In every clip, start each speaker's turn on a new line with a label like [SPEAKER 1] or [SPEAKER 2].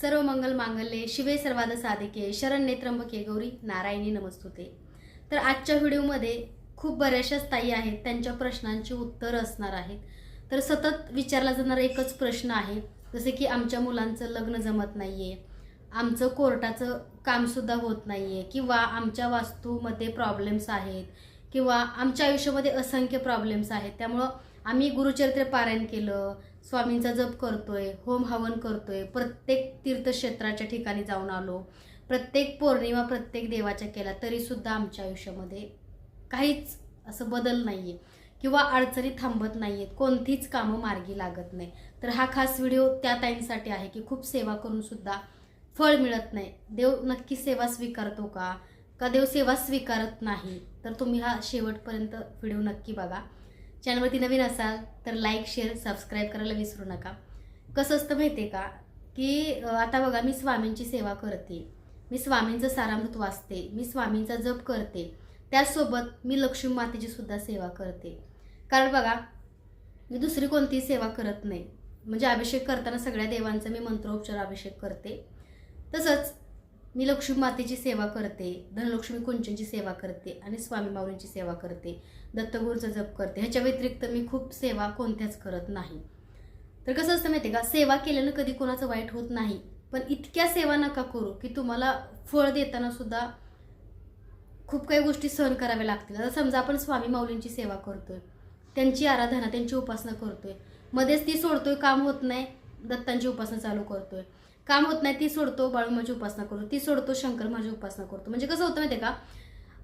[SPEAKER 1] सर्व मंगल मांगल्ये शिवे सर्वाद साधिके शरण त्र्यंबके गौरी नारायणी नमस्तुते. तर आजच्या व्हिडिओमध्ये खूप बऱ्याचशाच ताई आहेत त्यांच्या प्रश्नांची उत्तर असणार आहेत. तर सतत विचारला जाणारा एकच प्रश्न आहे जसे की आमच्या मुलांचं लग्न जमत नाही आहे आमचं कोर्टाचं कामसुद्धा होत नाही आहे किंवा आमच्या वास्तूमध्ये प्रॉब्लेम्स आहेत किंवा आमच्या आयुष्यामध्ये असंख्य प्रॉब्लेम्स आहेत. त्यामुळं आम्ही गुरुचरित्र पारायण केलं स्वामींचा जप करतोय होम हवन करतोय प्रत्येक तीर्थक्षेत्राच्या ठिकाणी जाऊन आलो. प्रत्येक पौर्णिमा प्रत्येक देवाच्या केला तरीसुद्धा आमच्या आयुष्यामध्ये काहीच असं बदल नाही आहे किंवा अडचणी थांबत नाही आहेत कोणतीच कामं मार्गी लागत नाही. तर हा खास व्हिडिओ त्या ताईंसाठी आहे की खूप सेवा करून सुद्धा फळ मिळत नाही. देव नक्की सेवा स्वीकारतो का? का देव सेवा स्वीकारत नाही? तर तुम्ही हा शेवटपर्यंत व्हिडिओ नक्की बघा. चॅनलवरती नवीन असाल तर लाईक शेअर सबस्क्राईब करायला विसरू नका. कसं असतं माहिती आहे का की आता बघा मी स्वामींची सेवा करते. मी स्वामींचं सारामृत वाचते. मी स्वामींचा जप करते. त्याचसोबत मी लक्ष्मी मातेची सुद्धा सेवा करते. कारण बघा मी दुसरी कोणतीही सेवा करत नाही. म्हणजे अभिषेक करताना सगळ्या देवांचा मी मंत्रोपचार अभिषेक करते. तसंच मी लक्ष्मी मातेची सेवा करते धनलक्ष्मी कुंचनची सेवा करते आणि स्वामी माऊलींची सेवा करते दत्तगुरूचा जप करते. ह्याच्या व्यतिरिक्त मी खूप सेवा कोणत्याच करत नाही. तर कसं असतं माहिती आहे का? सेवा केल्यानं कधी कोणाचं वाईट होत नाही. पण इतक्या सेवा नका करू की तुम्हाला फळ देताना सुद्धा खूप काही गोष्टी सहन कराव्या लागतील. आता समजा आपण स्वामी माऊलींची सेवा करतोय त्यांची आराधना त्यांची उपासना करतोय मध्येच ती सोडतोय काम होत नाही दत्तांची उपासना चालू करतोय. काम होत नाही ती सोडतो बाळूमाची उपासना करतो ती सोडतो शंकर माझी उपासना करतो. म्हणजे कसं होतं माहिती आहे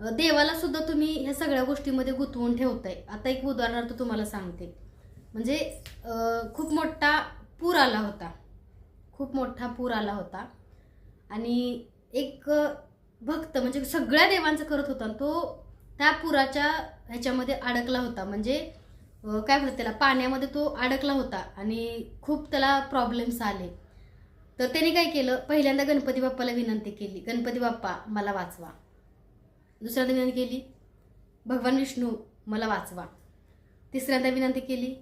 [SPEAKER 1] का देवाला सुद्धा तुम्ही ह्या सगळ्या गोष्टीमध्ये गुंतवून ठेवताय. आता एक उदाहरणार्थ तुम्हाला सांगते. म्हणजे खूप मोठा पूर आला होता. खूप मोठा पूर आला होता. आणि एक भक्त म्हणजे सगळ्या देवांचं करत होता. आणि तो त्या पुराच्या ह्याच्यामध्ये अडकला होता. म्हणजे काय म्हणतात त्याला पाण्यामध्ये तो अडकला होता. आणि खूप त्याला प्रॉब्लेम्स आले. तर त्याने काय केलं? पहिल्यांदा गणपती बाप्पाला विनंती केली. गणपती बाप्पा मला वाचवा. दुसऱ्यांदा विनंती केली भगवान विष्णू मला वाचवा. तिसऱ्यांदा विनंती केली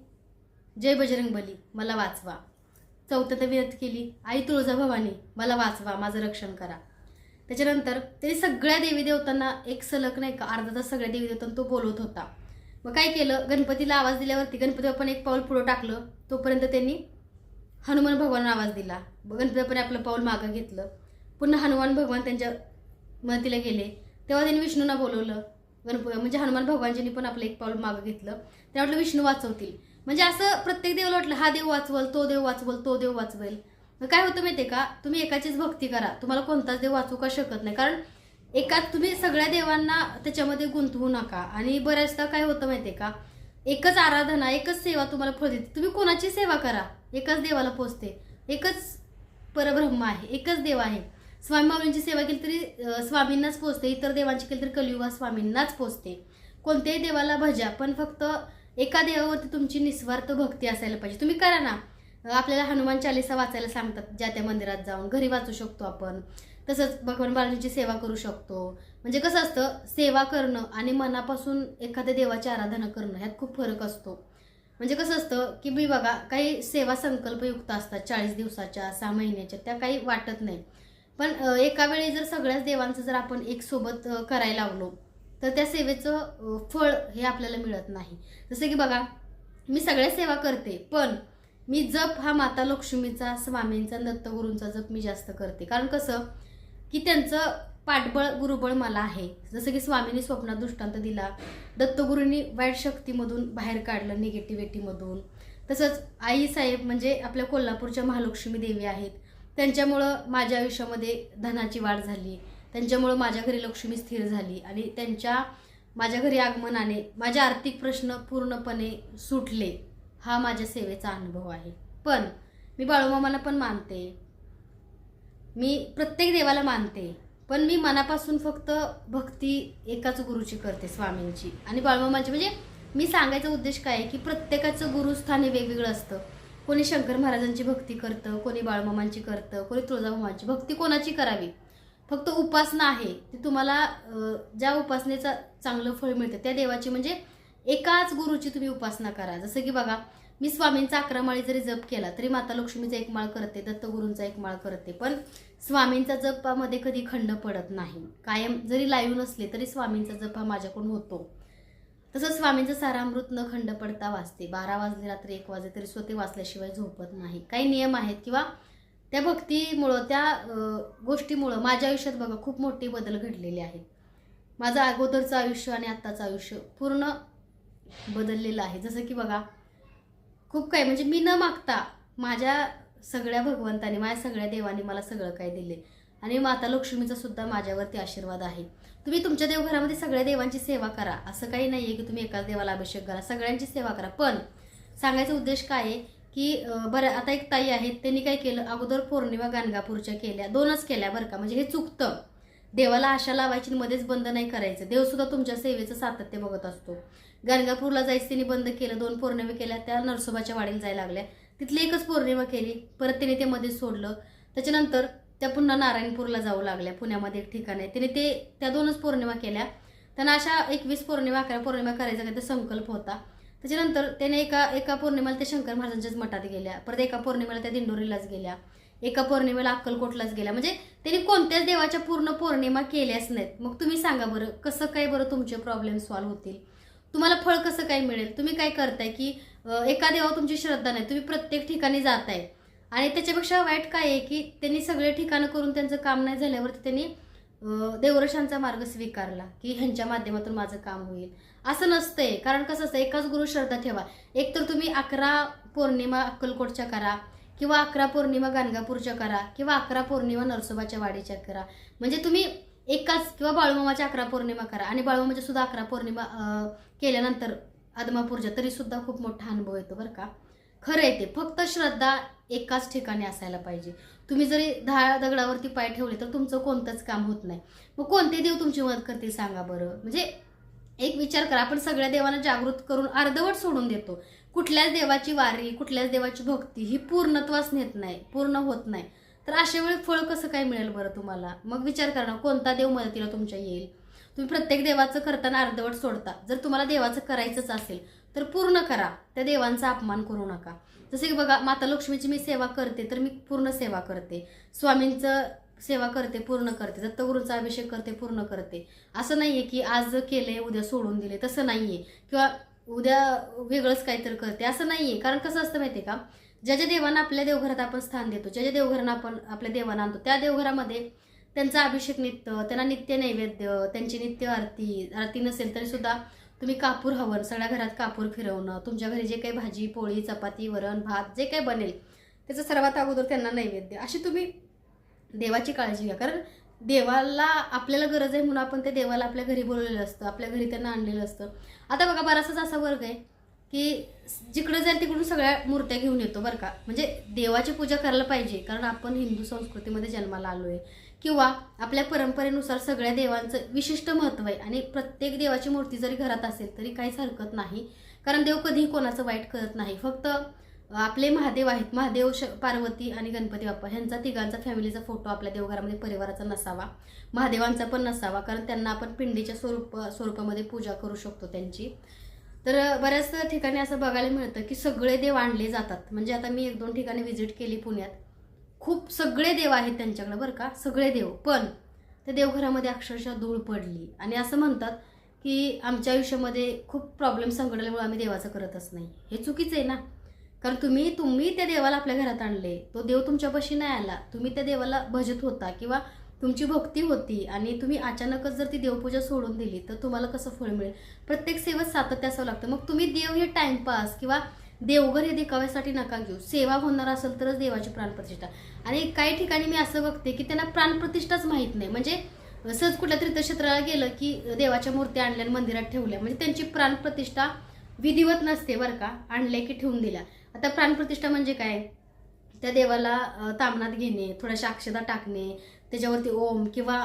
[SPEAKER 1] जय बजरंग बली मला वाचवा. चौथ्यांदा विनंती केली आई तुळजाभवानी मला वाचवा माझं रक्षण करा. त्याच्यानंतर त्यांनी सगळ्या देवी देवतांना एक सलग नाही का अर्धा तास सगळ्या देवी देवतांना तो बोलवत होता. मग काय केलं? गणपतीला आवाज दिल्यावरती गणपती बाप्पाने एक पाऊल पुढं टाकलं. तोपर्यंत त्यांनी हनुमान भगवान आवाज दिला. गणपती आपलं पाऊल मागं घेतलं. पुन्हा हनुमान भगवान त्यांच्या मदतीला गेले. तेव्हा त्यांनी विष्णूंना बोलवलं. गणपती म्हणजे हनुमान भगवानजींनी पण आपलं एक पाऊल मागं घेतलं. त्या वाटलं विष्णू वाचवतील. म्हणजे असं प्रत्येक देवाला वाटलं हा देव वाचवल तो देव वाचवल तो देव वाचवेल. मग काय होतं माहिती का? तुम्ही एकाचीच भक्ती करा. तुम्हाला कोणताच देव वाचू का शकत नाही. कारण एकाच तुम्ही सगळ्या देवांना त्याच्यामध्ये गुंतवू नका. आणि बऱ्याचदा काय होतं माहिती का? एकच आराधना एकच सेवा तुम्हाला फळ देते. तुम्ही कोणाची सेवा करा? एकच देवाला पोचते. एकच परब्रह्म आहे. एकच देव आहे. स्वामी माऊलींची सेवा केली तरी स्वामींनाच पोचते. इतर देवांची केली तरी कलियुगा स्वामींनाच पोचते. कोणत्याही देवाला भजा पण फक्त एका देवावरती तुमची निस्वार्थ भक्ती असायला पाहिजे. तुम्ही करा ना. आपल्याला हनुमान चालिसा वाचायला सांगतात. ज्या त्या मंदिरात जाऊन घरी वाचू शकतो आपण. तसंच भगवान बालाजीची सेवा करू शकतो. म्हणजे कसं असतं सेवा करणं आणि मनापासून एखाद्या देवाची आराधना करणं ह्यात खूप फरक असतो. म्हणजे कसं असतं की मी बघा काही सेवा संकल्पयुक्त असतात चाळीस दिवसाच्या सहा महिन्याच्या त्या काही वाटत नाही. पण एका वेळी जर सगळ्याच देवांचं जर आपण एक सोबत करायला लागलो तर त्या सेवेचं फळ हे आपल्याला मिळत नाही. जसं की बघा मी सगळ्या सेवा करते पण मी जप हा माता लक्ष्मीचा स्वामींचा दत्तगुरूंचा जप मी जास्त करते. कारण कसं की त्यांचं पाठबळ गुरुबळ मला आहे. जसं की स्वामींनी स्वप्नात दृष्टांत दिला दत्तगुरूंनी वाईट शक्तीमधून बाहेर काढलं निगेटिव्हिटीमधून तसंच आई साहेब म्हणजे आपल्या कोल्हापूरच्या महालक्ष्मी देवी आहेत. त्यांच्यामुळं माझ्या आयुष्यामध्ये धनाची वाढ झाली. त्यांच्यामुळं माझ्या घरी लक्ष्मी स्थिर झाली आणि त्यांच्या माझ्या घरी आगमनाने माझे आर्थिक प्रश्न पूर्णपणे सुटले. हा माझ्या सेवेचा अनुभव आहे. पण मी बाळूमामाला पण मानते. मी प्रत्येक देवाला मानते. पण मी मनापासून फक्त भक्ती एकाच गुरुची करते स्वामींची. आणि बाळमामाची. म्हणजे मी सांगायचा उद्देश काय आहे की प्रत्येकाचं गुरुस्थान हे वेगवेगळं असतं. कोणी शंकर महाराजांची भक्ती करतं कोणी बाळमामांची करतं कोणी तुळजाभवांची भक्ती कोणाची करावी? फक्त उपासना आहे. ती तुम्हाला ज्या उपासनेचं चांगलं फळ मिळतं त्या देवाची. म्हणजे एकाच गुरुची तुम्ही उपासना करा. जसं की बघा मी स्वामींचा अकरा माळी जरी जप केला तरी माता लक्ष्मीचा एक माळ करते दत्तगुरूंचा एक माळ करते. पण स्वामींचा जपामध्ये कधी खंड पडत नाही. कायम जरी लाईव्ह नसले तरी स्वामींचा जप हा माझ्याकडून होतो. तसंच स्वामींचं सारामृत न खंड पडता वाचते. बारा वाजले रात्री एक वाजले तरी स्वतः वाचल्याशिवाय झोपत नाही. काही नियम आहेत किंवा त्या भक्तीमुळं त्या गोष्टीमुळं माझ्या आयुष्यात बघा खूप मोठे बदल घडलेले आहेत माझं अगोदरचं आयुष्य आणि आत्ताचं आयुष्य पूर्ण बदललेलं आहे. जसं की बघा खूप काही म्हणजे मी न मागता माझ्या सगळ्या भगवंताने माझ्या सगळ्या देवाने मला सगळं काही दिले. आणि माता लक्ष्मीचा सुद्धा माझ्यावरती आशीर्वाद आहे. तुम्ही तुमच्या देवघरामध्ये सगळ्या देवांची सेवा करा. असं काही नाही आहे की तुम्ही एकाच देवाला अभिषेक करा. सगळ्यांची सेवा करा. पण सांगायचा उद्देश काय आहे की बरं आता एक ताई आहेत त्यांनी काय केलं? अगोदर पौर्णिमा गाणगापूरच्या केल्या दोनच केल्या बरं का. म्हणजे हे चुकतं. देवाला आशा लावायची मध्येच बंद नाही करायचं. देव सुद्धा तुमच्या सेवेचं सातत्य बघत असतो. गाणगापूरला जायचं त्यांनी बंद केलं दोन पौर्णिमा केल्या त्या नरसोबाच्या वाडीला जायला लागल्या. तिथली एकच पौर्णिमा केली परत तिने ते मध्ये सोडलं. त्याच्यानंतर त्या पुन्हा नारायणपूरला जाऊ लागल्या पुण्यामध्ये एक ठिकाण. आहे तिने ते त्या दोनच पौर्णिमा केल्या. त्यांना अशा एकवीस पौर्णिमा अकरा पौर्णिमा करायचा काही संकल्प होता. त्याच्यानंतर त्याने एका एका पौर्णिमेला त्या शंकर महाराजांच्याच मठात गेल्या. परत एका पौर्णिमेला त्या दिंडोरीलाच गेल्या. एका पौर्णिमेला अक्कलकोटलाच गेल्या. म्हणजे त्यांनी कोणत्याच देवाच्या पूर्ण पौर्णिमा केल्याच नाहीत. मग तुम्ही सांगा बरं कसं काय बरं तुमचे प्रॉब्लेम सॉल्व्ह होतील? तुम्हाला फळ कसं काय मिळेल? तुम्ही काय करताय की एका देवावर तुमची श्रद्धा नाही तुम्ही प्रत्येक ठिकाणी जाताय. आणि त्याच्यापेक्षा वाईट काय आहे की त्यांनी सगळे ठिकाणं करून त्यांचं काम नाही झाल्यावरती त्यांनी देवरशांचा मार्ग स्वीकारला की ह्यांच्या माध्यमातून माझं काम होईल. असं नसतंय. कारण कसं असतं एकाच गुरु श्रद्धा ठेवा. एक तर तुम्ही अकरा पौर्णिमा अक्कलकोटच्या करा किंवा अकरा पौर्णिमा गाणगापूरच्या करा किंवा अकरा पौर्णिमा नरसोबाच्या वाडीच्या करा. म्हणजे तुम्ही एकाच किंवा बाळूमामाच्या अकरा पौर्णिमा करा आणि बाळूमामाच्या सुद्धा अकरा पौर्णिमा केल्यानंतर आदमापूरच्या तरी सुद्धा खूप मोठा अनुभव येतो बरं का. खरं आहे ते. फक्त श्रद्धा एकाच ठिकाणी असायला पाहिजे. तुम्ही जरी दहा दगडावरती पाय ठेवले तर तुमचं कोणतंच काम होत नाही. मग कोणते देव तुमची मदत करतील सांगा बरं. म्हणजे एक विचार करा. आपण सगळ्या देवांना जागृत करून अर्धवट सोडून देतो. कुठल्याच देवाची वारी कुठल्याच देवाची भक्ती ही पूर्णत्वास नेत नाही पूर्ण होत नाही. तर अशा वेळी फळ कसं काय मिळेल बरं तुम्हाला? मग विचार करा ना कोणता देव मदतीला तुमच्या येईल? तुम्ही प्रत्येक देवाचं करताना अर्धवट सोडता. जर तुम्हाला देवाचं करायचंच असेल तर पूर्ण करा. त्या देवांचा अपमान करू नका. जसे की बघा माता लक्ष्मीची मी सेवा करते तर मी पूर्ण सेवा करते. स्वामींचं सेवा करते पूर्ण करते. दत्तगुरूंचा अभिषेक करते पूर्ण करते. असं नाही आहे की आज केले उद्या सोडून दिले तसं नाही आहे किंवा उद्या वेगळंच काहीतरी करते असं नाही आहे कारण कसं असतं माहिती आहे का? ज्या ज्या देवांना आपल्या देवघरात आपण स्थान देतो ज्या ज्या देवघरांना आपण आपल्या देवांना आणतो त्या देवघरामध्ये त्यांचा अभिषेक नित्य त्यांना नित्य नैवेद्य त्यांची नित्य आरती आरती नसेल तरी सुद्धा तुम्ही कापूर हवन सगळ्या घरात कापूर फिरवणं तुमच्या घरी जे काही भाजी पोळी चपाती वरण भात जे काही बनेल त्याचं सर्वात अगोदर त्यांना नैवेद्य. अशी तुम्ही देवाची काळजी घ्या. कारण देवाला आपल्याला गरज आहे म्हणून आपण त्या देवाला आपल्या घरी बोलवलेलं असतं आपल्या घरी त्यांना आणलेलं असतं. आता बघा बराचसाच असा वर्ग आहे. की जिकडे जाईल तिकडून सगळ्या मूर्त्या घेऊन येतो बरं का. म्हणजे देवाची पूजा करायला पाहिजे कारण आपण हिंदू संस्कृतीमध्ये जन्माला आलो आहे किंवा आपल्या परंपरेनुसार सगळ्या देवांचं विशिष्ट महत्त्व आहे आणि प्रत्येक देवाची मूर्ती जरी घरात असेल तरी काहीच हरकत नाही. कारण देव कधीही कोणाचं वाईट करत नाही. फक्त आपले महादेव आहेत महादेव श पार्वती आणि गणपती बाप्पा ह्यांचा तिघांचा फॅमिलीचा फोटो आपल्या देवघरामध्ये परिवाराचा नसावा. महादेवांचा पण नसावा कारण त्यांना आपण पिंडीच्या स्वरूप स्वरूपामध्ये पूजा करू शकतो त्यांची. तर बऱ्याच ठिकाणी असं बघायला मिळतं की सगळे देव आणले जातात. म्हणजे आता मी एक दोन ठिकाणी व्हिजिट केली पुण्यात. खूप सगळे देव आहेत त्यांच्याकडे बरं का सगळे देव. पण त्या देवघरामध्ये अक्षरशः धूळ पडली. आणि असं म्हणतात की आमच्या आयुष्यामध्ये खूप प्रॉब्लेम संकटल्यामुळे आम्ही देवाचं करतच नाही. हे चुकीचं आहे ना? कारण तुम्ही तुम्ही त्या देवाला आपल्या घरात आणले. तो देव तुमच्यापाशी नाही आला. तुम्ही त्या देवाला भजत होता किंवा तुमची भक्ती होती आणि तुम्ही अचानकच जर ती देवपूजा सोडून दिली तर तुम्हाला कसं फळ मिळेल? प्रत्येक सेवेत सातत्य असावं लागतं. मग तुम्ही देव हे टाइमपास किंवा देवघर हे देखाव्यासाठी नका घेऊ. सेवा होणार असेल तरच देवाची प्राणप्रतिष्ठा. आणि काही ठिकाणी मी असं बघते की त्यांना प्राणप्रतिष्ठाच माहीत नाही. म्हणजे सहज कुठल्या तीर्थक्षेत्राला गेलं की देवाच्या मूर्ती आणल्या आणि मंदिरात ठेवल्या. म्हणजे त्यांची प्राणप्रतिष्ठा विधिवत नसते बरं का. आणल्या की ठेवून दिल्या. आता प्राणप्रतिष्ठा म्हणजे काय? त्या देवाला तामनात तामणात घेणे थोड्याशा अक्षता टाकणे त्याच्यावरती ओम किंवा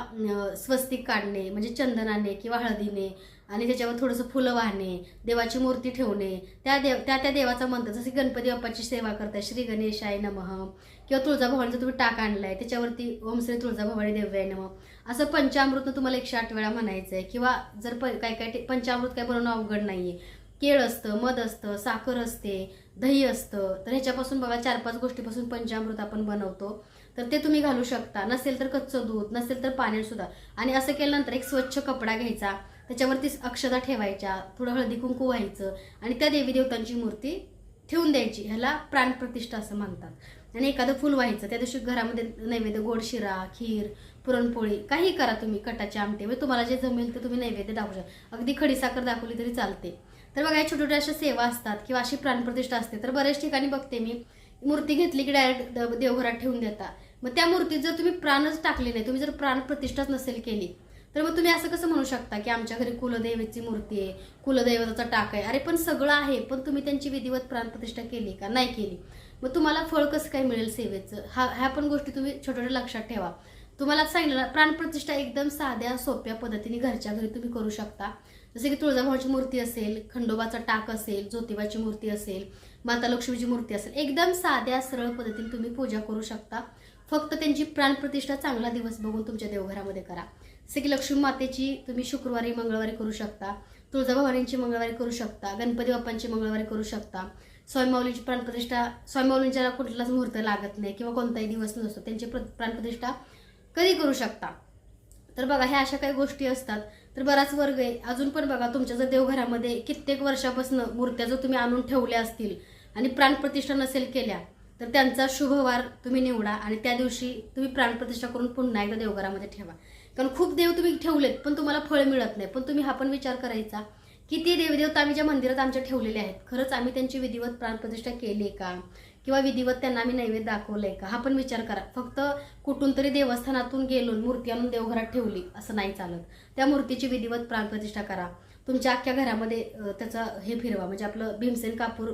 [SPEAKER 1] स्वस्तिक काढणे म्हणजे चंदनाने किंवा हळदीने आणि त्याच्यावर थोडंसं फुलं वाहणे देवाची मूर्ती ठेवणे त्या देव त्या त्या देवाचा मंत्र जसे गणपती बाप्पाची सेवा करताय श्री गणेशाय नमः किंवा तुळजाभवानीचा तुम्ही टाक आणलाय त्याच्यावरती ओम श्री तुळजाभवानी देव्याय नमः. असं पंचामृत तुम्हाला एकशे आठ वेळा म्हणायचं आहे किंवा जर प काय काय ते- पंचामृत काय बनवणं अवघड नाही आहे केळ असतं मध असतं साखर असते दही असतं. तर ह्याच्यापासून बघा चार पाच गोष्टीपासून पंचामृत आपण बनवतो. तर ते तुम्ही घालू शकता. नसेल तर कच्चं दूध नसेल तर पाण्यात सुद्धा. आणि असं केल्यानंतर एक स्वच्छ कपडा घ्यायचा. त्याच्यावरती अक्षता ठेवायच्या. थोडं हळदी कुंकू व्हायचं. आणि त्या देवी देवतांची मूर्ती ठेवून द्यायची. ह्याला प्राणप्रतिष्ठा असं म्हणतात. आणि एखादं फुल व्हायचं. त्या दिवशी घरामध्ये नैवेद्य गोड शिरा खीर पुरणपोळी काही करा तुम्ही. कटाचे आमटे. म्हणजे तुम्हाला जे जमेल ते तुम्ही नैवेद्य दाखवू शकता. अगदी खडीसाखर दाखवली तरी चालते. तर बघा या छोट्या छोट्या अशा सेवा असतात किंवा अशी प्राणप्रतिष्ठा असते. तर बऱ्याच ठिकाणी बघते मी. मूर्ती घेतली की डायरेक्ट देवघरात ठेवून देता. मग त्या मूर्तीत जर तुम्ही प्राणच टाकले नाही तुम्ही जर प्राण प्रतिष्ठाच नसेल केली तर मग तुम्ही असं कसं म्हणू शकता की आमच्या घरी कुलदेवीची मूर्ती आहे कुलदैवताचा टाक आहे? अरे पण सगळं आहे पण तुम्ही त्यांची विधिवत प्राणप्रतिष्ठा केली का? नाही केली. मग तुम्हाला फळ कसं काय मिळेल सेवेचं? हा ह्या पण गोष्टी तुम्ही छोट्या छोट्या लक्षात ठेवा. तुम्हाला सांगितलं प्राणप्रतिष्ठा एकदम साध्या सोप्या पद्धतीने घरच्या घरी तुम्ही करू शकता. जसे की तुळजाभवाची मूर्ती असेल खंडोबाचा टाक असेल ज्योतिबाची मूर्ती असेल माता लक्ष्मीची मूर्ती असेल एकदम साध्या सरळ पद्धतीने तुम्ही पूजा करू शकता. फक्त त्यांची प्राणप्रतिष्ठा चांगला दिवस बघून तुमच्या देवघरामध्ये करा. जसे की लक्ष्मी मातेची तुम्ही शुक्रवारी मंगळवारी करू शकता. तुळजाभवानींची मंगळवारी करू शकता. गणपती बाप्पांची मंगळवारी करू शकता. स्वामीमाऊलीची प्राणप्रतिष्ठा स्वामीमाऊलींच्या कुठलाच मुहूर्त लागत नाही किंवा कोणताही दिवस नसतो. त्यांची प्र प्राणप्रतिष्ठा कधी करू शकता? तर बघा ह्या अशा काही गोष्टी असतात. तर बराच वर्ग आहे. अजून पण बघा तुमच्या जर देवघरामध्ये कित्येक वर्षापासून मूर्त्या जर तुम्ही आणून ठेवल्या असतील आणि प्राणप्रतिष्ठा नसेल केल्या तर त्यांचा शुभवार तुम्ही निवडा आणि त्या दिवशी तुम्ही प्राणप्रतिष्ठा करून पुन्हा एकदा देवघरामध्ये ठेवा. कारण खूप देव तुम्ही ठेवलेत पण तुम्हाला फळ मिळत नाही. पण तुम्ही हा पण विचार करायचा की ते देवदेवता आम्ही ज्या मंदिरात आमच्या ठेवलेले आहेत खरंच आम्ही त्यांची विधिवत प्राणप्रतिष्ठा केली आहे का? किंवा विधिवत त्यांना आम्ही नैवेद्य दाखवलंय का? हा पण विचार करा. फक्त कुठून तरी देवस्थानातून गेलो मूर्ती आणून देवघरात ठेवली असं नाही चालत. त्या मूर्तीची विधिवत प्राणप्रतिष्ठा करा. तुमच्या अख्ख्या घरामध्ये त्याचं त्याचा हे फिरवा. म्हणजे आपलं भीमसेन कापूर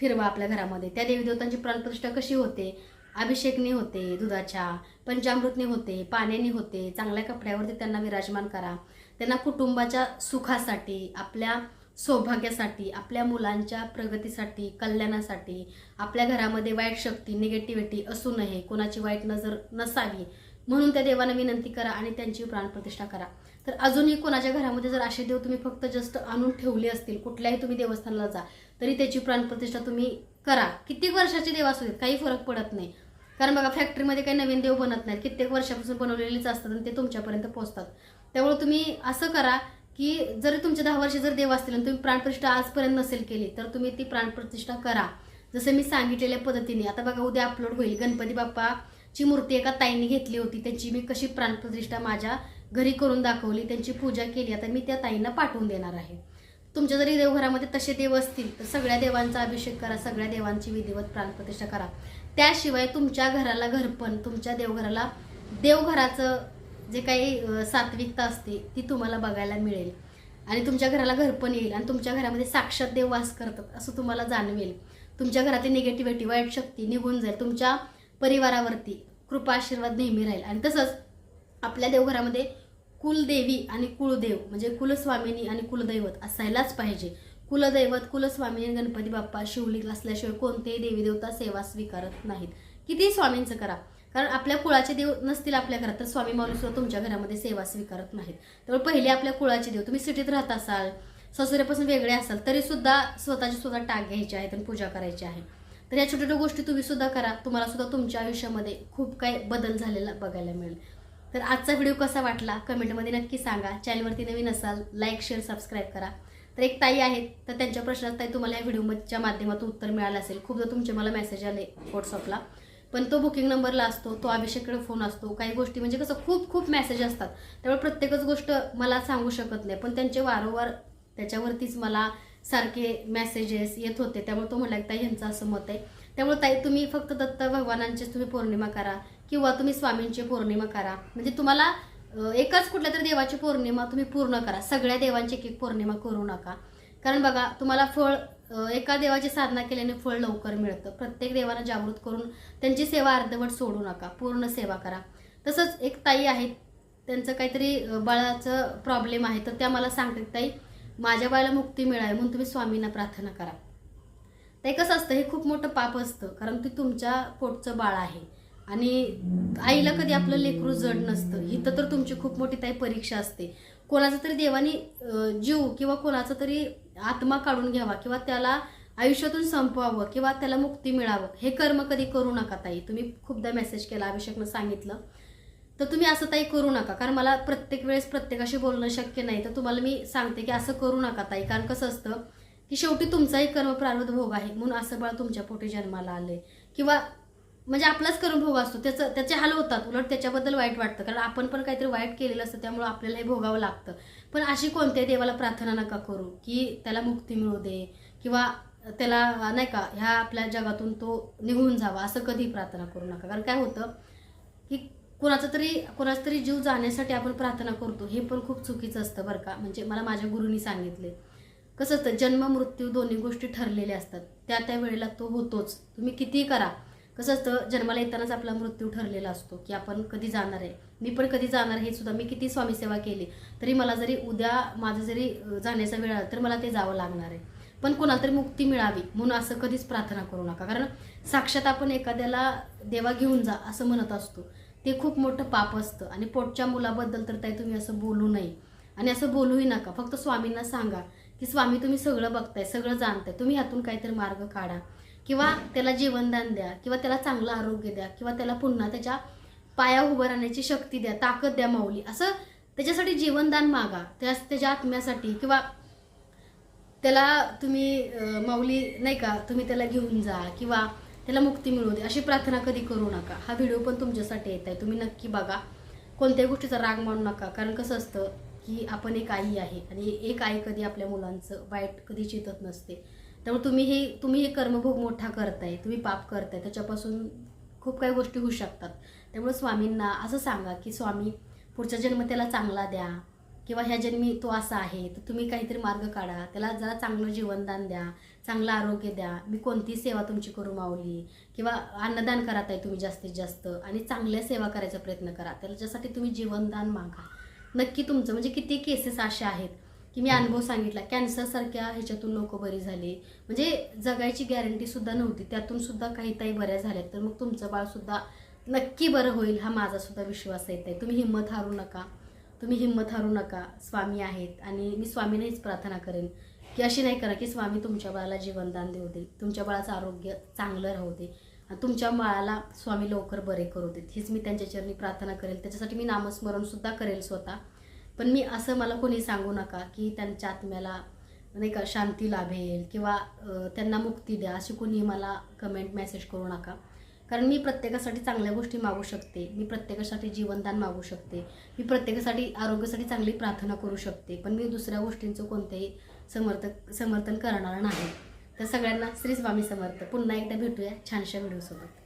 [SPEAKER 1] फिरवा आपल्या घरामध्ये. त्या देवीदेवतांची प्राणप्रतिष्ठा कशी होते? अभिषेकने होते दुधाच्या पंचामृतने होते पाण्याने होते. चांगल्या कपड्यावरती त्यांना विराजमान करा. त्यांना कुटुंबाच्या सुखासाठी आपल्या सौभाग्यासाठी आपल्या मुलांच्या प्रगतीसाठी कल्याणासाठी आपल्या घरामध्ये वाईट शक्ती निगेटिव्हिटी असू नये. कोणाची वाईट नजर नसावी. म्हणून त्या देवांना विनंती करा आणि त्यांची प्राणप्रतिष्ठा करा. तर अजूनही कोणाच्या घरामध्ये जर असे देव तुम्ही फक्त जस्ट आणून ठेवले असतील कुठल्याही तुम्ही देवस्थानाला जा तरी त्याची प्राणप्रतिष्ठा तुम्ही करा. कित्येक वर्षाचे देव असू देत काही फरक पडत नाही. कारण बघा फॅक्टरीमध्ये काही नवीन देव बनत नाहीत. कित्येक वर्षापासून बनवलेलेच असतात आणि ते तुमच्यापर्यंत पोहोचतात. त्यामुळे तुम्ही असं करा की जरी तुमचे दहा वर्ष जर देव असतील आणि तुम्ही प्राणप्रतिष्ठा आजपर्यंत नसेल केली तर तुम्ही ती प्राणप्रतिष्ठा करा. जसं मी सांगितलेल्या पद्धतीने आता बघा उद्या अपलोड होईल. गणपती बाप्पाची मूर्ती एका ताईने घेतली होती. त्याची मी कशी प्राणप्रतिष्ठा माझ्या घरी करून दाखवली त्यांची पूजा केली आता मी त्या ताईंना पाठवून देणार आहे. तुमच्या जरी देवघरामध्ये तसे देव असतील तर सगळ्या देवांचा अभिषेक करा सगळ्या देवांची विधिवत प्राणप्रतिष्ठा करा. त्याशिवाय तुमच्या घराला घरपण तुमच्या देवघराला देवघराचं जे काही सात्विकता असते ती तुम्हाला बघायला मिळेल. आणि तुमच्या घराला घरपण येईल आणि तुमच्या घरामध्ये साक्षात देव वास करतात असं तुम्हाला जाणवेल. तुमच्या घरातली निगेटिव्हिटी वाईट शक्ती निघून जाईल. तुमच्या परिवारावरती कृपा आशीर्वाद नेहमी राहील. आणि तसंच आपल्या देवघरामध्ये कुलदेवी आणि कुळदेव म्हणजे कुलस्वामिनी आणि कुलदैवत असायलाच पाहिजे. कुलदैवत कुलस्वामिनी गणपती बाप्पा शिवलिंग असल्याशिवाय कोणतेही देवी देवता सेवा स्वीकारत नाहीत. किती स्वामींचं करा कारण आपल्या कुळाचे देव नसतील आपल्या घरात तर स्वामी माऊली सुद्धा तुमच्या घरामध्ये सेवा स्वीकारत नाहीत. त्यामुळे पहिले आपल्या कुळाचे देव तुम्ही सिटीत राहत असाल ससुऱ्यापासून वेगळे असाल तरी सुद्धा स्वतःची सुद्धा टाक घ्यायची आहेत आणि पूजा करायची आहे. तर या छोट्या छोट्या गोष्टी तुम्ही सुद्धा करा तुम्हाला सुद्धा तुमच्या आयुष्यामध्ये खूप काही बदल झालेला बघायला मिळेल. तर आजचा व्हिडिओ कसा वाटला कमेंटमध्ये नक्की सांगा. चॅनलवरती नवीन असाल लाईक शेअर सबस्क्राईब करा. तर एक ताई आहेत तर त्यांच्या प्रश्नात ताई तुम्हाला या व्हिडिओच्या माध्यमातून उत्तर मिळालं असेल. खूपदा तुमचे मला मेसेज आले व्हॉट्सअपला पण तो बुकिंग नंबरला असतो तो अभिषेककडे फोन असतो. काही गोष्टी म्हणजे कसं खूप खूप मेसेज असतात. त्यामुळे प्रत्येकच गोष्ट मला सांगू शकत नाही. पण त्यांचे वारंवार त्याच्यावरतीच मला सारखे मेसेजेस येत होते. त्यामुळे तो म्हटला ताई ह्यांचं असं मत आहे. त्यामुळे ताई तुम्ही फक्त दत्त भगवानांचीच तुम्ही पौर्णिमा करा किंवा तुम्ही स्वामींची पौर्णिमा करा. म्हणजे तुम्हाला एकाच कुठल्या तरी देवाची पौर्णिमा तुम्ही पूर्ण करा. सगळ्या देवांची एक एक पौर्णिमा करू नका. कारण बघा तुम्हाला फळ एका देवाची साधना केल्याने फळ लवकर मिळतं. प्रत्येक देवाला जागृत करून त्यांची सेवा अर्धवट सोडू नका. पूर्ण सेवा करा. तसंच एक ताई आहेत त्यांचं काहीतरी बाळाचं प्रॉब्लेम आहे तर त्या मला सांगतात ताई माझ्या बाळाला मुक्ती मिळावी म्हणून तुम्ही स्वामींना प्रार्थना करा. ते कसं असतं हे खूप मोठं पाप असतं कारण ते तुमच्या पोटचं बाळ आहे. आणि आईला कधी आपलं लेकरू जड नसतं. इथं तर तुमची खूप मोठी ताई परीक्षा असते. कोणाचा तरी देवानी जीव किंवा कोणाचा तरी आत्मा काढून घ्यावा किंवा त्याला आयुष्यातून संपवावं किंवा त्याला मुक्ती मिळावं. हे कर्म कधी करू नका ताई. तुम्ही खूपदा मेसेज केला अभिषेकनं सांगितलं. तर तुम्ही असं ताई करू नका कारण मला प्रत्येक वेळेस प्रत्येकाशी बोलणं शक्य नाही. तर तुम्हाला मी सांगते की असं करू नका ताई कारण कसं असतं की शेवटी तुमचाही कर्म प्रारब्ध भोग आहे म्हणून असं बाळ तुमच्या पोटी जन्माला आलंय. किंवा म्हणजे आपलाच कर्मभोग असतो. त्याचं त्याचे हाल होतात. उलट त्याच्याबद्दल वाईट वाटतं. कारण आपण पण काहीतरी वाईट केलेलं असतं. त्यामुळे आपल्याला हे भोगावं लागतं. पण अशी कोणत्याही देवाला प्रार्थना नका करू की त्याला मुक्ती मिळू दे. किंवा त्याला नाही का ह्या आपल्या जगातून तो निघून जावा. असं कधी प्रार्थना करू नका. कारण काय होतं की कोणाचा तरी कोणाचा तरी जीव जाण्यासाठी आपण प्रार्थना करतो. हे पण खूप चुकीचं असतं बरं का. म्हणजे मला माझ्या गुरुनी सांगितले कसं असतं जन्म मृत्यू दोन्ही गोष्टी ठरलेल्या असतात. त्या त्या वेळेला तो होतोच. तुम्ही कितीही करा. कसं असतं जन्माला येतानाच आपला मृत्यू ठरलेला असतो की आपण कधी जाणार आहे. मी पण कधी जाणार हे सुद्धा मी किती स्वामीसेवा केली तरी मला जरी उद्या माझं जरी जाण्याचा वेळ आला तर मला ते जावं लागणार आहे. पण कोणाला तरी मुक्ती मिळावी म्हणून असं कधीच प्रार्थना करू नका. कारण साक्षात आपण एखाद्याला देवा घेऊन जा असं म्हणत असतो. ते खूप मोठं पाप असतं. आणि पोटच्या मुलाबद्दल तर ताई तुम्ही असं बोलू नये. आणि असं बोलूही नका. फक्त स्वामींना सांगा. की स्वामी तुम्ही सगळं बघताय सगळं जाणताय तुम्ही ह्यातून काहीतरी मार्ग काढा. किंवा त्याला जीवनदान द्या किंवा त्याला चांगलं आरोग्य द्या किंवा त्याला पुन्हा त्याच्या पाया उभं राहण्याची शक्ती द्या ताकद द्या माऊली. असं त्याच्यासाठी जीवनदान मागा. त्या त्याच्या आत्म्यासाठी किंवा त्याला तुम्ही माऊली नाही का तुम्ही त्याला घेऊन जा किंवा त्याला मुक्ती मिळू दे अशी प्रार्थना कधी करू नका. हा व्हिडिओ पण तुमच्यासाठी येत आहे. तुम्ही नक्की बघा. कोणत्याही गोष्टीचा राग मानू नका. कारण कसं असतं की आपण एक आई आहे आणि एक आई कधी आपल्या मुलांचं वाईट कधी चितत नसते. त्यामुळे तुम्ही हे तुम्ही हे कर्मभोग मोठा करताय तुम्ही पाप करताय त्याच्यापासून खूप काही गोष्टी होऊ शकतात. त्यामुळे स्वामींना असं सांगा की स्वामी पुढचा जन्म त्याला चांगला द्या किंवा ह्या जन्मी तो असा आहे तर तुम्ही काहीतरी मार्ग काढा. त्याला जरा चांगलं जीवनदान द्या चांगलं आरोग्य द्या. मी कोणती सेवा तुमची करू मावली किंवा अन्नदान करत आहे तुम्ही जास्तीत जास्त आणि चांगल्या सेवा करायचा प्रयत्न करा. त्याच्यासाठी तुम्ही जीवनदान मागा. नक्की तुमचं म्हणजे किती केसेस अशा आहेत की मी अनुभव सांगितला कॅन्सरसारख्या ह्याच्यातून लोक बरी झाली. म्हणजे जगायची गॅरंटी सुद्धा नव्हती त्यातून सुद्धा काही ताई बऱ्या झाल्यात तर मग तुमचं बाळ सुद्धा नक्की बरं होईल हा माझा सुद्धा विश्वास येत आहे तुम्ही हिंमत हारू नका तुम्ही हिंमत हारू नका स्वामी आहेत आणि मी स्वामीने हीच प्रार्थना करेन की अशी नाही करा की स्वामी तुमच्या बाळाला जीवनदान देऊ दे तुमच्या बाळाचं आरोग्य चांगलं राहू दे. तुमच्या माळाला स्वामी लवकर बरे करू देत. हीच मी त्यांच्या चरणी प्रार्थना करेल. त्याच्यासाठी मी नामस्मरणसुद्धा करेल स्वतः. पण मी असं मला कोणी सांगू नका की त्यांच्या आत्म्याला नाही का शांती लाभेल किंवा त्यांना मुक्ती द्या अशी कोणी मला कमेंट मेसेज करू नका. कारण मी प्रत्येकासाठी चांगल्या गोष्टी मागू शकते. मी प्रत्येकासाठी जीवनदान मागू शकते. मी प्रत्येकासाठी आरोग्यासाठी चांगली प्रार्थना करू शकते. पण मी दुसऱ्या गोष्टींचं कोणतेही समर्थक समर्थन करणार नाही. तर सगळ्यांना श्री स्वामी समर्थ. पुन्हा एकदा भेटूया छानशा व्हिडिओसोबत.